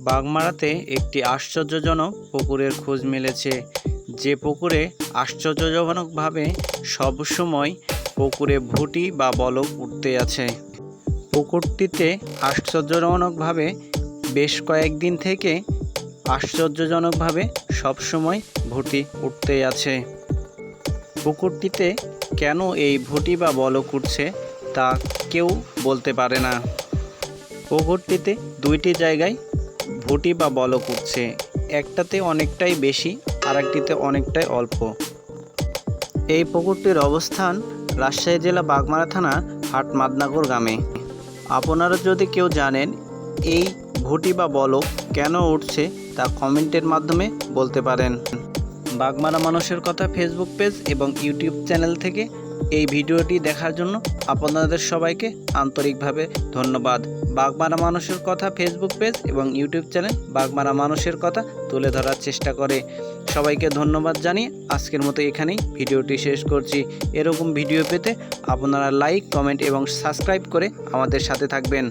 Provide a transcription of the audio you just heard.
বাগমারাতে একটি আশ্চর্যজনক পুকুরের খোঁজ মিলেছে। যে পুকুরে আশ্চর্যজনকভাবে সবসময় পুকুরে ভুটি বা বলক উঠতে আছে। পুকুরটিতে আশ্চর্যজনকভাবে বেশ কয়েকদিন থেকে আশ্চর্যজনকভাবে সবসময় ভুটি উঠতে আছে। পুকুরটিতে কেন এই ভুটি বা বলক উঠছে তা কেউ বলতে পারে না। পুকুরটিতে দুইটি জায়গায় ভুটি বা বলক উঠছে একটাতে অনেকটাই বেশি আর একটিতে অনেকটাই অল্প। এই পুকুরটির অবস্থান রাজশাহী জেলা বাগমারা থানা হাট মাদনাগর গ্রামে। আপনারা যদি কেউ জানেন এই ভুটি বা বলক কেন উঠছে, তা কমেন্টের মাধ্যমে বলতে পারেন। বাগমারা মানুষের কথা ফেসবুক পেজ এবং ইউটিউব চ্যানেল থেকে এই ভিডিওটি দেখার জন্য আপনাদের সবাইকে আন্তরিকভাবে ধন্যবাদ। বাগমারা মানুষের কথা ফেসবুক পেজ এবং ইউটিউব চ্যানেল বাগমারা মানুষের কথা তুলে ধরার চেষ্টা করে। সবাইকে ধন্যবাদ জানিয়ে আজকের মতো এখানেই ভিডিওটি শেষ করছি। এরকম ভিডিও পেতে আপনারা লাইক কমেন্ট এবং সাবস্ক্রাইব করে আমাদের সাথে থাকবেন।